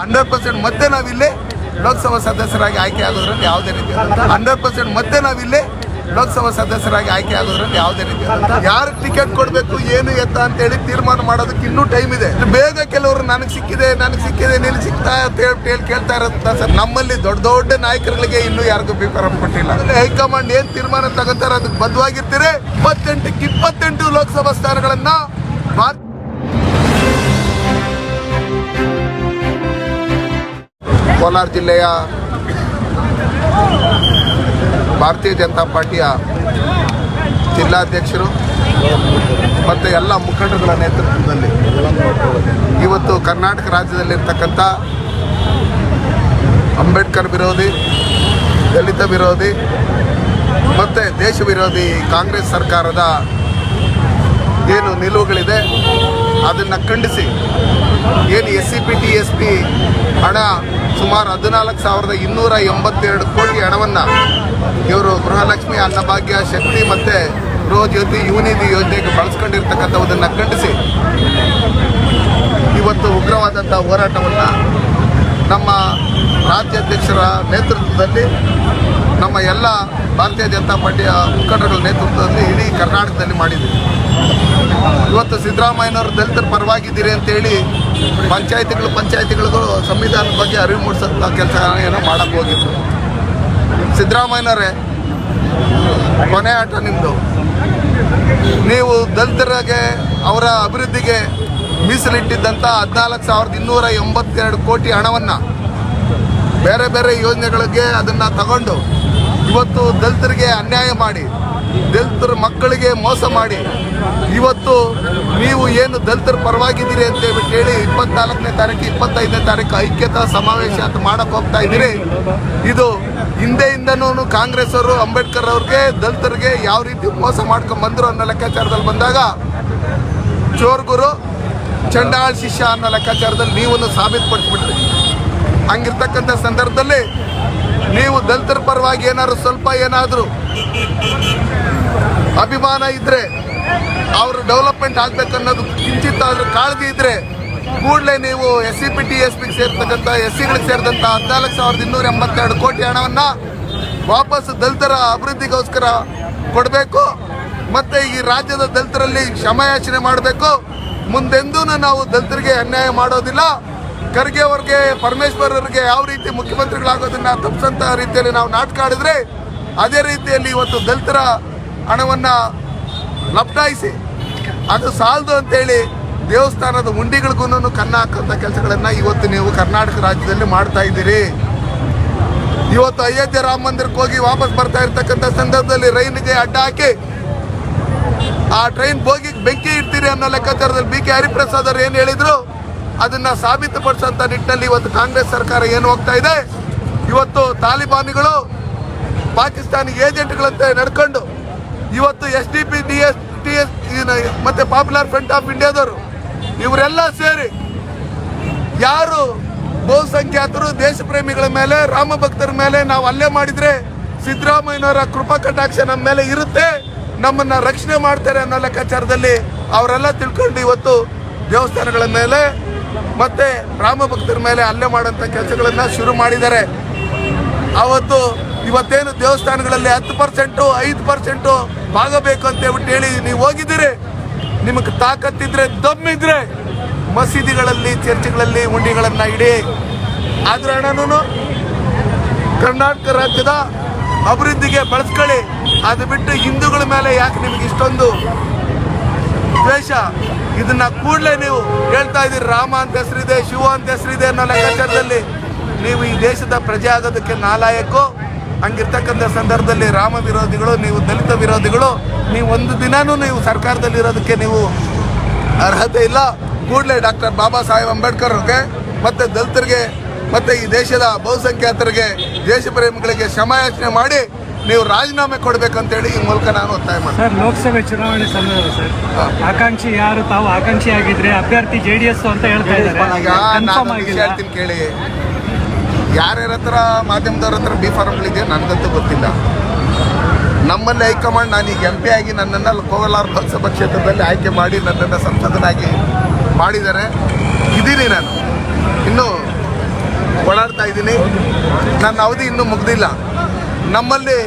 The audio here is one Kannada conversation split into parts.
ಹಂಡ್ರೆಡ್ ಪರ್ಸೆಂಟ್ ಮತ್ತೆ ನಾವಿಲ್ಲಿ ಲೋಕಸಭಾ ಸದಸ್ಯರಾಗಿ ಆಯ್ಕೆ ಆಗೋದ್ರಲ್ಲಿ ಯಾವುದೇ ರೀತಿ ಹಂಡ್ರೆಡ್ ಪರ್ಸೆಂಟ್ ಮತ್ತೆ ನಾವಿಲ್ಲಿ ಲೋಕಸಭಾ ಸದಸ್ಯರಾಗಿ ಆಯ್ಕೆ ಆಗೋದ್ರಲ್ಲಿ ಯಾವುದೇ ರೀತಿ ಯಾರು ಟಿಕೆಟ್ ಕೊಡಬೇಕು, ಏನು ಎತ್ತ ಅಂತ ಹೇಳಿ ತೀರ್ಮಾನ ಮಾಡೋದಕ್ಕೆ ಇನ್ನೂ ಟೈಮ್ ಇದೆ. ಬೇಗ ಕೆಲವರು ನನಗೆ ಸಿಕ್ಕಿದೆ ನನಗೆ ಸಿಕ್ಕಿದೆ ನೀನು ಸಿಗ್ತಾ ಅಂತ ಹೇಳಿ ಕೇಳ್ತಾ ಇರೋದ ಸರ್. ನಮ್ಮಲ್ಲಿ ದೊಡ್ಡ ದೊಡ್ಡ ನಾಯಕರುಗಳಿಗೆ ಇನ್ನೂ ಯಾರಿಗೂ ಪೇಪರ್ ಕೊಟ್ಟಿಲ್ಲ. ಹೈಕಮಾಂಡ್ ಏನು ತೀರ್ಮಾನ ತಗೋತಾರೆ ಅದಕ್ಕೆ ಬದ್ಧವಾಗಿರ್ತೀರಿ. ಇಪ್ಪತ್ತೆಂಟಕ್ಕೆ ಇಪ್ಪತ್ತೆಂಟು ಲೋಕಸಭಾ ಸ್ಥಾನಗಳನ್ನ ಭಾರತ ಕೋಲಾರ ಜಿಲ್ಲೆಯ ಭಾರತೀಯ ಜನತಾ ಪಾರ್ಟಿಯ ಜಿಲ್ಲಾಧ್ಯಕ್ಷರು ಮತ್ತು ಎಲ್ಲ ಮುಖಂಡರುಗಳ ನೇತೃತ್ವದಲ್ಲಿ ಇವತ್ತು ಕರ್ನಾಟಕ ರಾಜ್ಯದಲ್ಲಿರ್ತಕ್ಕಂಥ ಅಂಬೇಡ್ಕರ್ ವಿರೋಧಿ, ದಲಿತ ವಿರೋಧಿ ಮತ್ತು ದೇಶ ವಿರೋಧಿ ಕಾಂಗ್ರೆಸ್ ಸರ್ಕಾರದ ಏನು ನಿಲುವುಗಳಿದೆ ಅದನ್ನು ಖಂಡಿಸಿ. ಏನು S C P T S P ಹಣ ಸುಮಾರು ಹದಿನಾಲ್ಕು ಸಾವಿರದ ಇನ್ನೂರ ಎಂಬತ್ತೆರಡು ಕೋಟಿ ಹಣವನ್ನು ಇವರು ಗೃಹಲಕ್ಷ್ಮಿ, ಅನ್ನಭಾಗ್ಯ, ಶಕ್ತಿ ಮತ್ತು ಗೃಹಜ್ಯೋತಿ, ಯುವನಿಧಿ ಯೋಜನೆಗೆ ಬಳಸ್ಕೊಂಡಿರ್ತಕ್ಕಂಥವುದನ್ನು ಖಂಡಿಸಿ. ಇವತ್ತು ಉಗ್ರವಾದಂಥ ಹೋರಾಟವನ್ನು ನಮ್ಮ ರಾಜ್ಯಾಧ್ಯಕ್ಷರ ನೇತೃತ್ವದಲ್ಲಿ, ನಮ್ಮ ಎಲ್ಲ ಭಾರತೀಯ ಜನತಾ ಪಾರ್ಟಿಯ ಮುಖಂಡರ ನೇತೃತ್ವದಲ್ಲಿ ಇಡೀ ಕರ್ನಾಟಕದಲ್ಲಿ ಮಾಡಿದ್ದೀವಿ ಇವತ್ತು ಸಿದ್ದರಾಮಯ್ಯನವರು ದಲಿತರ ಪರವಾಗಿದ್ದೀರಿ ಅಂತೇಳಿ ಪಂಚಾಯತಿಗಳು ಪಂಚಾಯತಿಗಳಿಗೂ ಸಂವಿಧಾನದ ಬಗ್ಗೆ ಅರಿವು ಮೂಡಿಸೋಂಥ ಕೆಲಸ ಏನೋ ಮಾಡಕ್ಕೆ ಹೋಗಿದ್ರು. ಸಿದ್ದರಾಮಯ್ಯನವರೇ, ಕೊನೆ ಆಟ ನಿಮ್ಮದು ನೀವು ದಲಿತರಿಗೆ ಅವರ ಅಭಿವೃದ್ಧಿಗೆ ಮೀಸಲಿಟ್ಟಿದ್ದಂಥ ಹದಿನಾಲ್ಕು ಸಾವಿರದ ಇನ್ನೂರ ಎಂಬತ್ತೆರಡು ಕೋಟಿ ಹಣವನ್ನು ಬೇರೆ ಬೇರೆ ಯೋಜನೆಗಳಿಗೆ ಅದನ್ನು ತಗೊಂಡು ಇವತ್ತು ದಲಿತರಿಗೆ ಅನ್ಯಾಯ ಮಾಡಿ, ದಲಿತರ ಮಕ್ಕಳಿಗೆ ಮೋಸ ಮಾಡಿ ಇವತ್ತು ನೀವು ಏನು ದಲಿತರ ಪರವಾಗಿದ್ದೀರಿ ಅಂತ ಹೇಳಿ ಇಪ್ಪತ್ನಾಲ್ಕನೇ ತಾರೀಕು, ಇಪ್ಪತ್ತೈದನೇ ತಾರೀಕು ಐಕ್ಯತಾ ಸಮಾವೇಶ ಅಂತ ಮಾಡಕ್ಕೆ ಹೋಗ್ತಾ ಇದ್ದೀರಿ. ಇದು ಹಿಂದೆಯಿಂದನೂ ಕಾಂಗ್ರೆಸ್ ಅವರು, ಅಂಬೇಡ್ಕರ್ ಅವ್ರಿಗೆ, ದಲಿತರಿಗೆ ಯಾವ ರೀತಿ ಮೋಸ ಮಾಡ್ಕೊಂಡ್ ಬಂದ್ರು ಅನ್ನೋ ಲೆಕ್ಕಾಚಾರದಲ್ಲಿ ಬಂದಾಗ ಚೋರ್ಗುರು ಚಂಡಾಳ್ ಶಿಷ್ಯ ಅನ್ನೋ ಲೆಕ್ಕಾಚಾರದಲ್ಲಿ ನೀವನ್ನು ಸಾಬೀತುಪಡಿಸ್ಬಿಟ್ರಿ. ಹಂಗಿರ್ತಕ್ಕಂಥ ಸಂದರ್ಭದಲ್ಲಿ ನೀವು ದಲಿತರ ಪರವಾಗಿ ಏನಾದ್ರು ಸ್ವಲ್ಪ ಏನಾದರೂ ಅಭಿಮಾನ ಇದ್ರೆ ಅವರು ಡೆವಲಪ್ಮೆಂಟ್ ಆಗಬೇಕನ್ನೋದು ಅನ್ನೋದು ಕಿಂಚಿತ್ ಆದ್ರೂ ಕಾಳಜಿ ಇದ್ರೆ ಕೂಡಲೇ ನೀವು S C P T S ಪಿಗೆ ಸೇರ್ತಕ್ಕಂಥ ಎಸ್ ಸಿಗಳಿಗೆ ಸೇರಿದಂಥ ಹದಿನಾಲ್ಕು ಸಾವಿರದ ಇನ್ನೂರ ಎಂಬತ್ತೆರಡು ಕೋಟಿ ಹಣವನ್ನು ವಾಪಸ್ ದಲಿತರ ಅಭಿವೃದ್ಧಿಗೋಸ್ಕರ ಕೊಡಬೇಕು. ಮತ್ತೆ ಈ ರಾಜ್ಯದ ದಲಿತರಲ್ಲಿ ಕ್ಷಮಾಯಾಚನೆ ಮಾಡಬೇಕು. ಮುಂದೆಂದೂ ನಾವು ದಲಿತರಿಗೆ ಅನ್ಯಾಯ ಮಾಡೋದಿಲ್ಲ. ಖರ್ಗೆ ಅವ್ರಿಗೆ, ಪರಮೇಶ್ವರ್ ಅವರಿಗೆ ಯಾವ ರೀತಿ ಮುಖ್ಯಮಂತ್ರಿಗಳಾಗೋದನ್ನ ತಪ್ಪಿಸಂತ ರೀತಿಯಲ್ಲಿ ನಾವು ನಾಟಕ ಆಡಿದ್ರೆ, ಅದೇ ರೀತಿಯಲ್ಲಿ ಇವತ್ತು ದಲಿತರ ಹಣವನ್ನ ಲಪ್ಟಾಯಿಸಿ ಅದು ಸಾಲದು ಅಂತೇಳಿ ದೇವಸ್ಥಾನದ ಉಂಡಿಗಳಿಗೂ ಕನ್ನ ಹಾಕಂತ ಕೆಲಸಗಳನ್ನು ಇವತ್ತು ನೀವು ಕರ್ನಾಟಕ ರಾಜ್ಯದಲ್ಲಿ ಮಾಡ್ತಾ ಇದ್ದೀರಿ. ಇವತ್ತು ಅಯೋಧ್ಯೆ ರಾಮ ಮಂದಿರಕ್ಕೆ ಹೋಗಿ ವಾಪಸ್ ಬರ್ತಾ ಇರ್ತಕ್ಕಂಥ ಸಂದರ್ಭದಲ್ಲಿ ರೈಲಿಗೆ ಅಡ್ಡ ಹಾಕಿ ಆ ಟ್ರೈನ್ ಹೋಗಿ ಬೆಂಕಿ ಇಡ್ತೀರಿ ಅನ್ನೋ ಲೆಕ್ಕಾಚಾರದಲ್ಲಿ ಬಿ ಕೆ ಹರಿಪ್ರಸಾದ್ ಅವರು ಏನು ಹೇಳಿದ್ರು ಅದನ್ನ ಸಾಬೀತುಪಡಿಸೋಂಥ ನಿಟ್ಟಿನಲ್ಲಿ ಇವತ್ತು ಕಾಂಗ್ರೆಸ್ ಸರ್ಕಾರ ಏನು ಹೋಗ್ತಾ ಇದೆ. ಇವತ್ತು ತಾಲಿಬಾನಿಗಳು ಪಾಕಿಸ್ತಾನಿ ಏಜೆಂಟ್ಗಳಂತೆ ನಡ್ಕೊಂಡು ಇವತ್ತು S D P D S T S ಮತ್ತೆ ಪಾಪ್ಯುಲರ್ ಫ್ರಂಟ್ ಆಫ್ ಇಂಡಿಯಾದವರು ಇವರೆಲ್ಲ ಸೇರಿ ಯಾರು ಬಹುಸಂಖ್ಯಾತರು, ದೇಶ ಪ್ರೇಮಿಗಳ ಮೇಲೆ, ರಾಮ ಭಕ್ತರ ಮೇಲೆ ನಾವು ಹಲ್ಲೆ ಮಾಡಿದ್ರೆ ಸಿದ್ದರಾಮಯ್ಯನವರ ಕೃಪಾ ಕಟಾಕ್ಷ ನಮ್ಮ ಮೇಲೆ ಇರುತ್ತೆ, ನಮ್ಮನ್ನ ರಕ್ಷಣೆ ಮಾಡ್ತಾರೆ ಅನ್ನೋ ಲೆಕ್ಕಾಚಾರದಲ್ಲಿ ಅವರೆಲ್ಲ ತಿಳ್ಕೊಂಡು ಇವತ್ತು ದೇವಸ್ಥಾನಗಳ ಮೇಲೆ ಮತ್ತೆ ರಾಮ ಭಕ್ತರ ಮೇಲೆ ಹಲ್ಲೆ ಮಾಡೋಂಥ ಕೆಲಸಗಳನ್ನು ಶುರು ಮಾಡಿದ್ದಾರೆ. ಅವತ್ತು ಇವತ್ತೇನು ದೇವಸ್ಥಾನಗಳಲ್ಲಿ ಹತ್ತು ಪರ್ಸೆಂಟು ಐದು ಪರ್ಸೆಂಟು ಭಾಗ ಬೇಕು ಅಂತ ಹೇಳ್ಬಿಟ್ಟು ಹೇಳಿ, ನೀವು ಹೋಗಿದ್ದೀರಿ. ನಿಮಗೆ ತಾಕತ್ತಿದ್ರೆ, ದಮ್ಮಿದ್ರೆ ಮಸೀದಿಗಳಲ್ಲಿ, ಚರ್ಚ್ಗಳಲ್ಲಿ ಉಂಡಿಗಳನ್ನು ಇಡಿ. ಆದ್ರ ಹಣನೂ ಕರ್ನಾಟಕ ರಾಜ್ಯದ ಅಭಿವೃದ್ಧಿಗೆ ಬಳಸ್ಕೊಳ್ಳಿ. ಅದು ಬಿಟ್ಟು ಹಿಂದೂಗಳ ಮೇಲೆ ಯಾಕೆ ನಿಮಗೆ ಇಷ್ಟೊಂದು ದ್ವೇಷ? ಇದನ್ನ ಕೂಡಲೇ ನೀವು ಹೇಳ್ತಾ ಇದ್ದೀರಿ. ರಾಮ ಅಂತ ಹೆಸರಿದೆ, ಶಿವ ಅಂತ ಹೆಸರಿದೆ ಅನ್ನೋ ಲೆಕ್ಕಾಚಾರದಲ್ಲಿ ನೀವು ಈ ದೇಶದ ಪ್ರಜೆ ಆಗೋದಕ್ಕೆ ನಾಲಾಯಕು? ಹಂಗಿರ್ತಕ್ಕಂಥ ಸಂದರ್ಭದಲ್ಲಿ ರಾಮ ವಿರೋಧಿಗಳು ನೀವು ದಲಿತ ವಿರೋಧಿಗಳು ನೀವು ಒಂದು ದಿನಾನೂ ನೀವು ಸರ್ಕಾರದಲ್ಲಿ ಇರೋದಕ್ಕೆ ನೀವು ಅರ್ಹತೆ ಇಲ್ಲ. ಕೂಡಲೇ ಡಾಕ್ಟರ್ ಬಾಬಾ ಸಾಹೇಬ್ ಅಂಬೇಡ್ಕರ್ ಅವ್ರಿಗೆ ಮತ್ತು ದಲಿತರಿಗೆ ಮತ್ತು ಈ ದೇಶದ ಬಹುಸಂಖ್ಯಾತರಿಗೆ ದೇಶ ಪ್ರೇಮಿಗಳಿಗೆ ಕ್ಷಮಾಯಾಚನೆ ಮಾಡಿ ನೀವು ರಾಜೀನಾಮೆ ಕೊಡಬೇಕಂತೇಳಿ ಈ ಮೂಲಕ ನಾನು ಒತ್ತಾಯ ಮಾಡ್ತೀನಿ. ಸರ್ ಲೋಕಸಭೆ ಚುನಾವಣೆ ಸಂದರ್ಭ ಸರ್ ಆಕಾಂಕ್ಷಿ ಯಾರು ತಾವು ಆಕಾಂಕ್ಷಿ ಆಗಿದ್ರೆ ಅಭ್ಯರ್ಥಿ ಜೆ ಡಿ ಎಸ್ ಅಂತ ಹೇಳ್ತಾ ಇದ್ದಾರೆ. ಹೇಳ್ತೀನಿ ಕೇಳಿ. ಯಾರ್ಯಾರ ಹತ್ರ ಮಾಧ್ಯಮದವ್ರ ಹತ್ರ ಬಿ ಫಾರ್ಮ್ಗಳಿದೆಯೋ ನನಗಂತೂ ಗೊತ್ತಿಲ್ಲ. ನಮ್ಮಲ್ಲಿ ಹೈಕಮಾಂಡ್ ನಾನೀಗ ಎಂ ಪಿ ಆಗಿ ನನ್ನನ್ನು ಕೋಲಾರ ಲೋಕಸಭಾ ಕ್ಷೇತ್ರದಲ್ಲಿ ಆಯ್ಕೆ ಮಾಡಿ ನನ್ನನ್ನು ಸಂಸದನಾಗಿ ಮಾಡಿದ್ದಾರೆ. ಇದ್ದೀನಿ ನಾನು. ಇನ್ನು ಇದ್ದೀನಿ. ನನ್ನ ಅವಧಿ ಇನ್ನೂ ಮುಗ್ದಿಲ್ಲ. ನಮ್ಮಲ್ಲಿ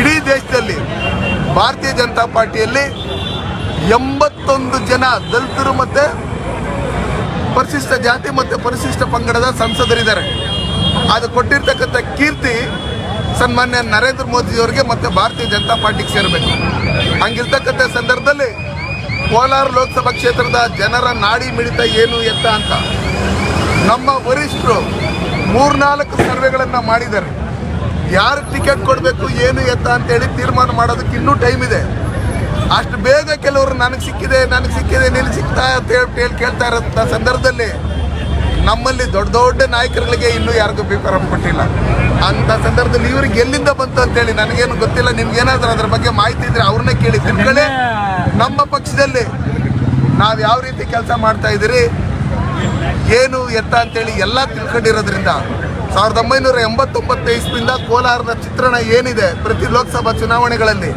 ಇಡೀ ದೇಶದಲ್ಲಿ ಭಾರತೀಯ ಜನತಾ ಪಾರ್ಟಿಯಲ್ಲಿ ಎಂಬತ್ತೊಂದು ಜನ ದಲಿತರು ಮತ್ತೆ ಪರಿಶಿಷ್ಟ ಜಾತಿ ಮತ್ತು ಪರಿಶಿಷ್ಟ ಪಂಗಡದ ಸಂಸದರಿದ್ದಾರೆ. ಅದು ಕೊಟ್ಟಿರ್ತಕ್ಕಂಥ ಕೀರ್ತಿ ಸನ್ಮಾನ್ಯ ನರೇಂದ್ರ ಮೋದಿಯವರಿಗೆ ಮತ್ತು ಭಾರತೀಯ ಜನತಾ ಪಾರ್ಟಿಗೆ ಸೇರಬೇಕು. ಹಂಗಿರ್ತಕ್ಕಂಥ ಸಂದರ್ಭದಲ್ಲಿ ಕೋಲಾರ ಲೋಕಸಭಾ ಕ್ಷೇತ್ರದ ಜನರ ನಾಡಿ ಮಿಡಿತ ಏನು ಎತ್ತ ಅಂತ. ನಮ್ಮ ವರಿಷ್ಠರು ಮೂರ್ನಾಲ್ಕು ಸರ್ವೆಗಳನ್ನು ಮಾಡಿದ್ದಾರೆ. ಯಾರು ಟಿಕೆಟ್ ಕೊಡಬೇಕು, ಏನು ಎತ್ತ ಅಂತೇಳಿ ತೀರ್ಮಾನ ಮಾಡೋದಕ್ಕೆ ಇನ್ನೂ ಟೈಮ್ ಇದೆ. ಅಷ್ಟು ಬೇಗ ಕೆಲವರು ನನಗೆ ಸಿಕ್ಕಿದೆ ನನಗೆ ಸಿಕ್ಕಿದೆ ನೀನು ಸಿಗ್ತಾ ಅಂತ ಹೇಳಿ ಕೇಳ್ತಾ ಇರೋಂಥ ಸಂದರ್ಭದಲ್ಲಿ ನಮ್ಮಲ್ಲಿ ದೊಡ್ಡ ದೊಡ್ಡ ನಾಯಕರುಗಳಿಗೆ ಇನ್ನೂ ಯಾರಿಗೂ ಪೇಪರ್ ಕೊಟ್ಟಿಲ್ಲ. ಅಂತ ಸಂದರ್ಭದಲ್ಲಿ ಇವ್ರಿಗೆ ಎಲ್ಲಿಂದ ಬಂತು ಅಂತೇಳಿ ನನಗೇನು ಗೊತ್ತಿಲ್ಲ. ನಿಮ್ಗೇನಾದ್ರೂ ಅದ್ರ ಬಗ್ಗೆ ಮಾಹಿತಿ ಇದ್ರೆ ಅವ್ರನ್ನೇ ಕೇಳಿ ತಿಳ್ಕೊಳ್ಳಿ. ನಮ್ಮ ಪಕ್ಷದಲ್ಲಿ ನಾವು ಯಾವ ರೀತಿ ಕೆಲಸ ಮಾಡ್ತಾ ಇದ್ದೀರಿ? ಏನು ಎತ್ತ ಅಂತೇಳಿ ಎಲ್ಲ ತಿಳ್ಕೊಂಡಿರೋದ್ರಿಂದ ಸಾವಿರದ ಒಂಬೈನೂರ ಎಂಬತ್ತೊಂಬತ್ತು ಇಸ್ವಿಯಿಂದ ಕೋಲಾರದ ಚಿತ್ರಣ ಏನಿದೆ ಪ್ರತಿ ಲೋಕಸಭಾ ಚುನಾವಣೆಗಳಲ್ಲಿ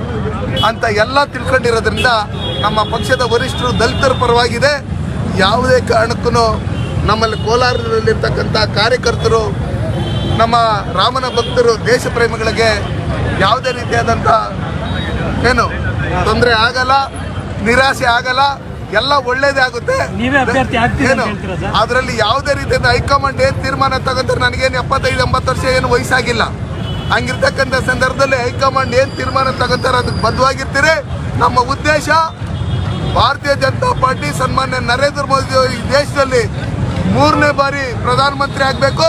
ಅಂತ ಎಲ್ಲ ತಿಳ್ಕೊಂಡಿರೋದ್ರಿಂದ ನಮ್ಮ ಪಕ್ಷದ ವರಿಷ್ಠರು ದಲಿತರ ಪರವಾಗಿದೆ. ಯಾವುದೇ ಕಾರಣಕ್ಕೂ ನಮ್ಮಲ್ಲಿ ಕೋಲಾರದಲ್ಲಿರ್ತಕ್ಕಂಥ ಕಾರ್ಯಕರ್ತರು ನಮ್ಮ ರಾಮನ ಭಕ್ತರು ದೇಶ ಪ್ರೇಮಿಗಳಿಗೆ ಯಾವುದೇ ರೀತಿಯಾದಂಥ ಏನು ತೊಂದರೆ ಆಗಲ್ಲ ನಿರಾಸೆ ಆಗಲ್ಲ ಎಲ್ಲ ಒಳ್ಳೇದೇ ಆಗುತ್ತೆ. ಏನು? ಅದರಲ್ಲಿ ಯಾವುದೇ ರೀತಿಯಿಂದ ಹೈಕಮಾಂಡ್ ಏನು ತೀರ್ಮಾನ ತಗೊಂತಾರೆ ನನಗೇನು ಎಪ್ಪತ್ತೈದು ಎಂಬತ್ತು ವರ್ಷ ಏನು ವಯಸ್ಸಾಗಿಲ್ಲ. ಹಂಗಿರ್ತಕ್ಕಂಥ ಸಂದರ್ಭದಲ್ಲಿ ಹೈಕಮಾಂಡ್ ಏನು ತೀರ್ಮಾನ ತಗೋತಾರೆ ಅದಕ್ಕೆ ಬದ್ಧವಾಗಿರ್ತೀರಿ. ನಮ್ಮ ಉದ್ದೇಶ ಭಾರತೀಯ ಜನತಾ ಪಾರ್ಟಿ ಸನ್ಮಾನ್ಯ ನರೇಂದ್ರ ಮೋದಿ ಈ ದೇಶದಲ್ಲಿ ಮೂರನೇ ಬಾರಿ ಪ್ರಧಾನಮಂತ್ರಿ ಆಗಬೇಕು.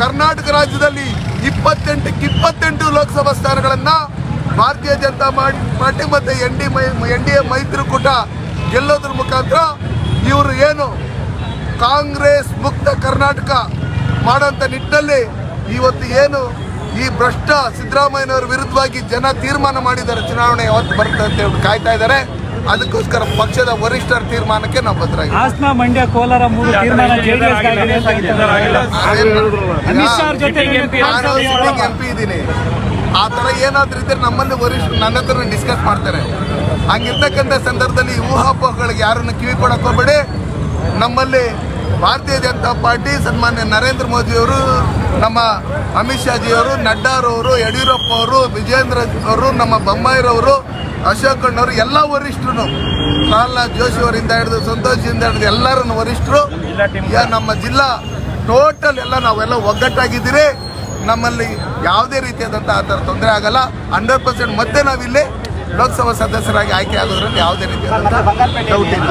ಕರ್ನಾಟಕ ರಾಜ್ಯದಲ್ಲಿ ಇಪ್ಪತ್ತೆಂಟಕ್ಕೆ ಇಪ್ಪತ್ತೆಂಟು ಲೋಕಸಭಾ ಸ್ಥಾನಗಳನ್ನು ಭಾರತೀಯ ಜನತಾ ಪಾರ್ಟಿ ಮತ್ತು ಎನ್ ಡಿ ಮೈ ಎನ್ ಡಿ ಎ ಮೈತ್ರಿಕೂಟ ಗೆಲ್ಲೋದ್ರ ಮುಖಾಂತರ ಇವರು ಏನು ಕಾಂಗ್ರೆಸ್ ಮುಕ್ತ ಕರ್ನಾಟಕ ಮಾಡೋಂಥ ನಿಟ್ಟಿನಲ್ಲಿ ಇವತ್ತು ಏನು ಈ ಭ್ರಷ್ಟ ಸಿದ್ದರಾಮಯ್ಯನವರ ವಿರುದ್ಧವಾಗಿ ಜನ ತೀರ್ಮಾನ ಮಾಡಿದ್ದಾರೆ. ಚುನಾವಣೆ ಯಾವತ್ತು ಬರುತ್ತೆ ಅಂತ ಹೇಳಿ ಕಾಯ್ತಾ ಇದ್ದಾರೆ. ಅದಕ್ಕೋಸ್ಕರ ಪಕ್ಷದ ವರಿಷ್ಠರ ತೀರ್ಮಾನಕ್ಕೆ ನಾವು ಬದ್ಧರಾಗಿದ್ದೀವಿ. ಹಾಸನ ಮಂಡ್ಯ ಕೋಲಾರ ಮೂರು ತೀರ್ಮಾನ ಎಂಪಿ ಇದ್ದೀನಿ ಆ ಥರ ಏನಾದ್ರೂ ಇದ್ರೆ ನಮ್ಮಲ್ಲಿ ವರಿಷ್ಠ ನನ್ನ ಹತ್ರ ಡಿಸ್ಕಸ್ ಮಾಡ್ತಾರೆ. ಹಂಗಿರ್ತಕ್ಕಂಥ ಸಂದರ್ಭದಲ್ಲಿ ಈ ಊಹಾಪೋಹಗಳಿಗೆ ಯಾರನ್ನು ಕಿವಿ ಕೊಡಕ್ಕೆ ಹೋಗ್ಬೇಡಿ. ನಮ್ಮಲ್ಲಿ ಭಾರತೀಯ ಜನತಾ ಪಾರ್ಟಿ ಸನ್ಮಾನ್ಯ ನರೇಂದ್ರ ಮೋದಿಯವರು ನಮ್ಮ ಅಮಿತ್ ಶಾಜಿಯವರು ನಡ್ಡಾರವರು ಯಡಿಯೂರಪ್ಪ ಅವರು ವಿಜೇಂದ್ರ ಅವರು ನಮ್ಮ ಬೊಮ್ಮಾಯಿರವರು ಅಶೋಕ್ ಅಣ್ಣವರು ಎಲ್ಲ ವರಿಷ್ಠರು. ಪ್ರಹ್ಲಾದ್ ಜೋಶಿ ಅವರಿಂದ ಹಿಡಿದು ಸಂತೋಷದಿಂದ ಹಿಡಿದು ಎಲ್ಲರನ್ನು ವರಿಷ್ಠರು. ಯಾ- ನಮ್ಮ ಜಿಲ್ಲಾ ಟೋಟಲ್ ಎಲ್ಲ ನಾವೆಲ್ಲ ಒಗ್ಗಟ್ಟಾಗಿದ್ದೀರಿ. ನಮ್ಮಲ್ಲಿ ಯಾವುದೇ ರೀತಿಯಾದಂಥ ಆ ಥರ ತೊಂದರೆ ಆಗಲ್ಲ. ಹಂಡ್ರೆಡ್ ಪರ್ಸೆಂಟ್ ಮತ್ತೆ ನಾವಿಲ್ಲಿ ಲೋಕಸಭಾ ಸದಸ್ಯರಾಗಿ ಆಯ್ಕೆ ಆಗೋದ್ರಲ್ಲಿ ಯಾವುದೇ ರೀತಿಯಾದಂಥ ಡೌಟ್ ಇಲ್ಲ.